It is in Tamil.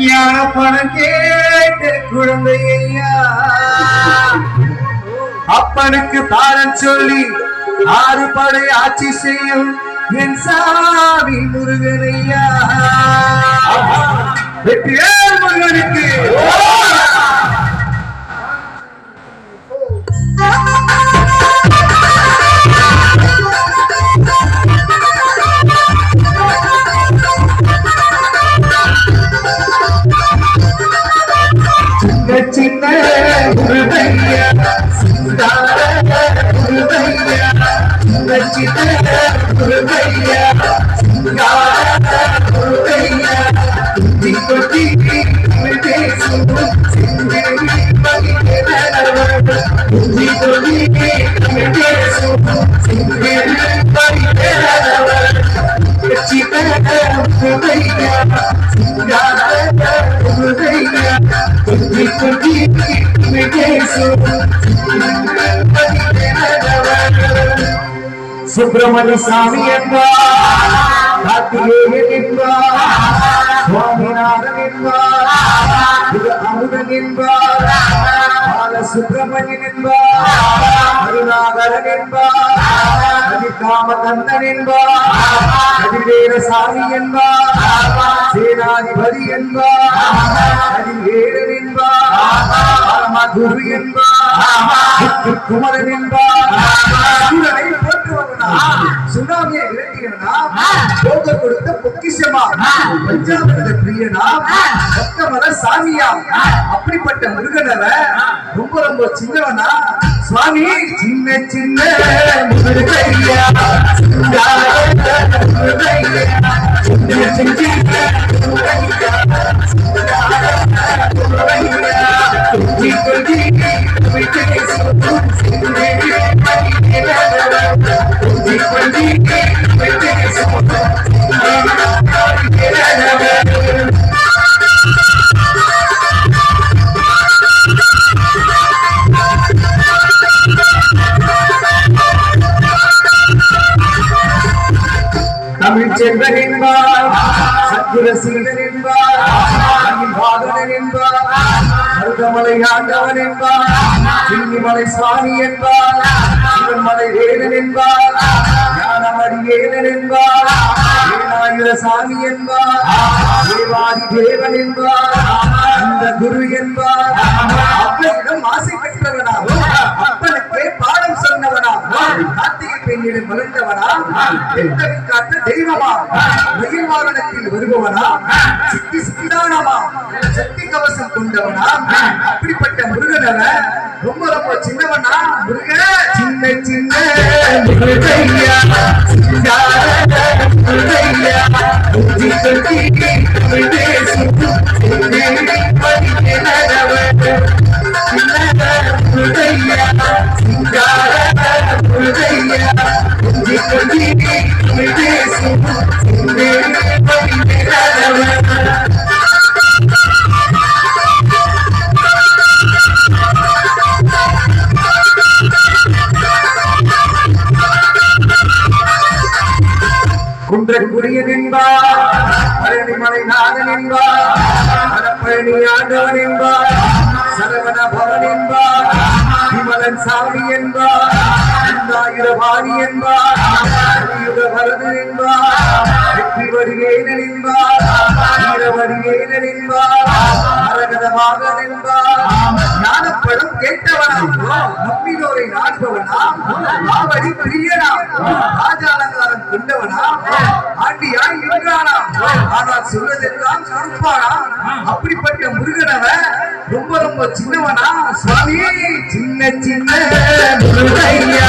ஞான பணம் கேட்டு குழந்தையா அப்பனுக்கு பாடம் சொல்லி ஆறு படை ஆட்சி செய்யும் என் சாமி முருகனையா வெற்றிவேல் சின்ன சின்ன முருகையா சிந்தார முருகையா குட்டி குட்டி பேசும் சிந்தேவி மகிழ்கிறவர் குட்டி குட்டி பேசும் சிந்தேவி மகிழ்கிறவர் சின்ன முருகையா சிந்தார முருகையா குட்டி குட்டி பேசும் சுப்பிரமணிய சாமி என்பார். கார்த்திகேயன் என்பார். சுவாமிநாதன் என்பார். இது அமுதன் என்பார். பால சுப்பிரமணியன் என்பார். அருணாகரன் என்பார். அதிகாமகந்தன் என்பார். அதிவேர சாமி என்பார். சேனாதிபதி என்பார். அதிவேரன் என்பார். பரமகுரு என்பார். குமரன் என்பார். போற்றுவவனா சுனாமியை போக கொடுத்த பொக்கிஷமா? பஞ்சாமிரத பிரியனா? பக்தமர சாமியா? அப்படிப்பட்ட முருகனவ? ரொம்ப ரொம்ப சின்னவனா? சுவாமி சின்ன சின்ன முருகையா. சின்ன சின்ன முருகையா. குட்டி என்பார் சத்குர சீலன் என்பார் பாதனன் என்பார் மருதமலை ஆண்டவன் என்பார் சின்னிமலை சுவாமி என்பார் சிவன்மலை வேலன் என்பார் ஞானமடி வேலன் என்பார் ஏனாயுர சாமி என்பார் தேவாதி தேவன் என்பார் இந்த குரு என்பார் ஆசை பெற்றவனாகும் கார்த்திகை பெண்ணிடம் வளர்ந்தவனா? காத்த தெய்வமா? மயில் வாகனத்தில் வருபவனா? சித்தி சித்தானமா சக்தி கவசம் கொண்டவனா? அப்படிப்பட்ட முருகனவ ரொம்ப ரொம்ப சின்னவனா? முருக! சின்ன சின்ன முருகையா முருகையா குன்றக்குரிய நின்பார் பழனிமலை நாதன் என்பார் மரப்பழனி ஆண்டவன் என்பார் சரவண பவன் என்பார் விமலன் சாமி என்பார் இந்தாயுரபாணி என்பார் கலியுக வரதன் என்பார் வெற்றி வடிவேலன் என்பார் வீரவடிவேலன் என்பார் அரகதமாகன் கேட்டவனாம் நம்பினோரை நாடுபவனாம் மாவடி பிரியனாம் ராஜாலங்காரம் கொண்டவனாம் ஆண்டியாய் நின்றானாம் ஆனால் சொல்வதெல்லாம் கருப்பானாம் அப்படிப்பட்ட முருகனவன் ரொம்ப ரொம்ப சின்னவனா? சுவாமி சின்ன சின்ன முருகையா.